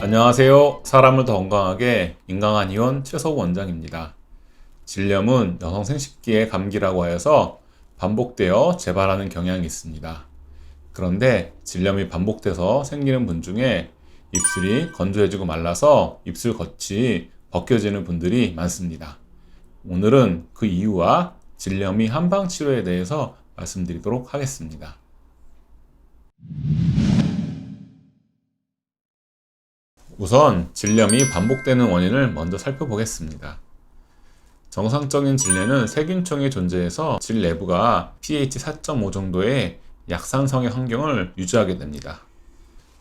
안녕하세요. 사람을 더 건강하게 인강한 의원 최석우 원장입니다. 질염은 여성 생식기의 감기라고 하여서 반복되어 재발하는 경향이 있습니다. 그런데 질염이 반복돼서 생기는 분 중에 입술이 건조해지고 말라서 입술 겉이 벗겨지는 분들이 많습니다. 오늘은 그 이유와 질염이 한방 치료에 대해서 말씀드리도록 하겠습니다. 우선 질염이 반복되는 원인을 먼저 살펴보겠습니다. 정상적인 질내는 세균총이 존재해서 질 내부가 pH 4.5 정도의 약산성의 환경을 유지하게 됩니다.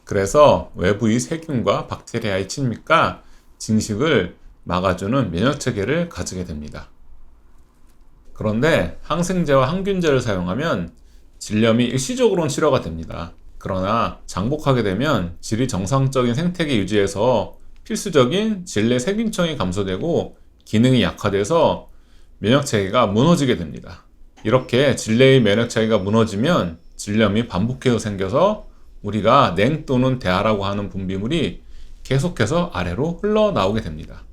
그래서 외부의 세균과 박테리아의 침입과 증식을 막아주는 면역 체계를 가지게 됩니다. 그런데 항생제와 항균제를 사용하면 질염이 일시적으로는 치료가 됩니다. 그러나 장복하게 되면 질이 정상적인 생태계 유지에서 필수적인 질내 세균층이 감소되고 기능이 약화돼서 면역 체계가 무너지게 됩니다. 이렇게 질내의 면역 체계가 무너지면 질염이 반복해서 생겨서 우리가 냉 또는 대하라고 하는 분비물이 계속해서 아래로 흘러나오게 됩니다.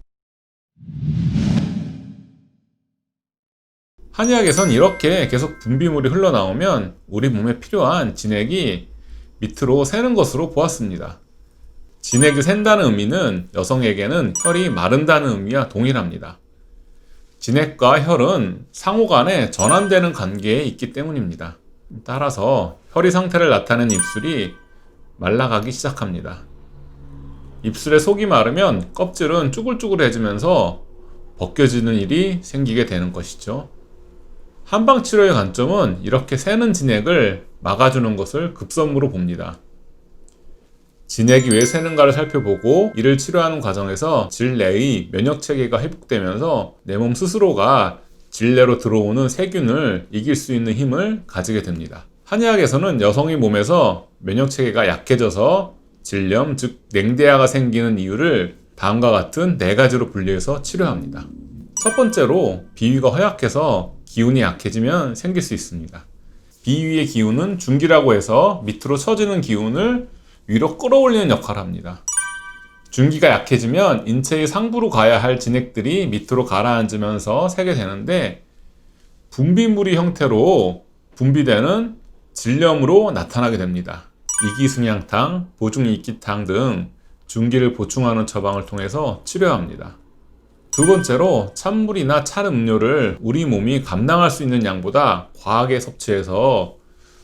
한의학에선 이렇게 계속 분비물이 흘러나오면 우리 몸에 필요한 진액이 밑으로 새는 것으로 보았습니다. 진액이 샌다는 의미는 여성에게는 혈이 마른다는 의미와 동일합니다. 진액과 혈은 상호 간에 전환되는 관계에 있기 때문입니다. 따라서 혈의 상태를 나타내는 입술이 말라가기 시작합니다. 입술의 속이 마르면 껍질은 쭈글쭈글해지면서 벗겨지는 일이 생기게 되는 것이죠. 한방치료의 관점은 이렇게 새는 진액을 막아주는 것을 급선무로 봅니다. 진액이 왜 새는가를 살펴보고 이를 치료하는 과정에서 질내의 면역 체계가 회복되면서 내 몸 스스로가 질내로 들어오는 세균을 이길 수 있는 힘을 가지게 됩니다. 한의학에서는 여성의 몸에서 면역 체계가 약해져서 질염, 즉 냉대화가 생기는 이유를 다음과 같은 네 가지로 분류해서 치료합니다. 첫 번째로 비위가 허약해서 기운이 약해지면 생길 수 있습니다. 비위의 기운은 중기라고 해서 밑으로 처지는 기운을 위로 끌어올리는 역할을 합니다. 중기가 약해지면 인체의 상부로 가야 할 진액들이 밑으로 가라앉으면서 새게 되는데 분비물이 형태로 분비되는 질염으로 나타나게 됩니다. 이기승향탕, 보중이기탕 등 중기를 보충하는 처방을 통해서 치료합니다. 두 번째로 찬물이나 찬 음료를 우리 몸이 감당할 수 있는 양보다 과하게 섭취해서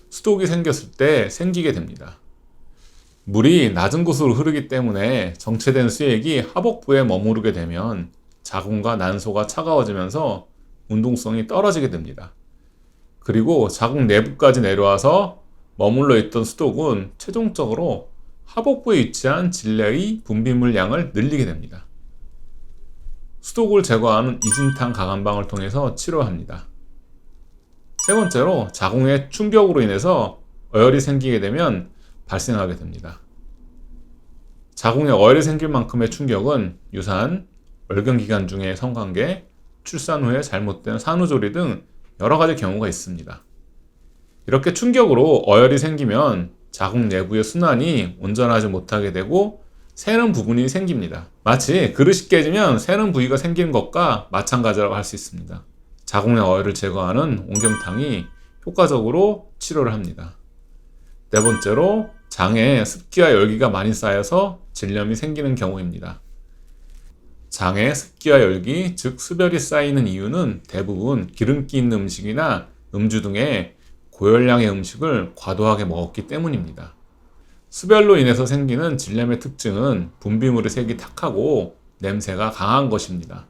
수독이 생겼을 때 생기게 됩니다. 물이 낮은 곳으로 흐르기 때문에 정체된 수액이 하복부에 머무르게 되면 자궁과 난소가 차가워지면서 운동성이 떨어지게 됩니다. 그리고 자궁 내부까지 내려와서 머물러 있던 수독은 최종적으로 하복부에 위치한 질내의 분비물 양을 늘리게 됩니다. 수독을 제거하는 이진탕 가간방을 통해서 치료합니다. 세 번째로 자궁의 충격으로 인해서 어혈이 생기게 되면 발생하게 됩니다. 자궁에 어혈이 생길 만큼의 충격은 유산, 월경기간 중의 성관계, 출산 후에 잘못된 산후조리 등 여러 가지 경우가 있습니다. 이렇게 충격으로 어혈이 생기면 자궁 내부의 순환이 온전하지 못하게 되고 새는 부분이 생깁니다. 마치 그릇이 깨지면 새는 부위가 생기는 것과 마찬가지라고 할 수 있습니다. 자궁의 어혈을 제거하는 옹경탕이 효과적으로 치료를 합니다. 네 번째로 장에 습기와 열기가 많이 쌓여서 질염이 생기는 경우입니다. 장에 습기와 열기, 즉 수별이 쌓이는 이유는 대부분 기름기 있는 음식이나 음주 등의 고열량의 음식을 과도하게 먹었기 때문입니다. 수별로 인해서 생기는 질염의 특징은 분비물의 색이 탁하고 냄새가 강한 것입니다.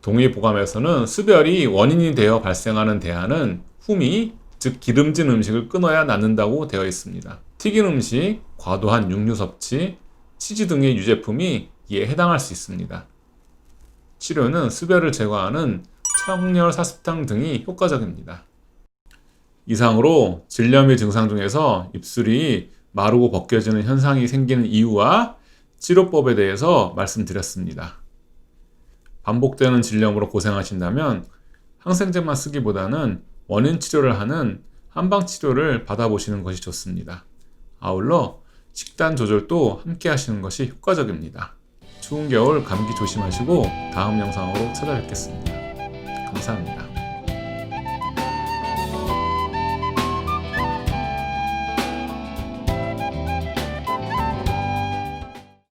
동의보감에서는 수별이 원인이 되어 발생하는 대안은 후미, 즉 기름진 음식을 끊어야 낫는다고 되어 있습니다. 튀긴 음식, 과도한 육류 섭취, 치즈 등의 유제품이 이에 해당할 수 있습니다. 치료는 수별을 제거하는 청열 사습탕 등이 효과적입니다. 이상으로 질염의 증상 중에서 입술이 마르고 벗겨지는 현상이 생기는 이유와 치료법에 대해서 말씀드렸습니다. 반복되는 질염으로 고생하신다면 항생제만 쓰기보다는 원인 치료를 하는 한방 치료를 받아보시는 것이 좋습니다. 아울러 식단 조절도 함께 하시는 것이 효과적입니다. 추운 겨울 감기 조심하시고 다음 영상으로 찾아뵙겠습니다. 감사합니다.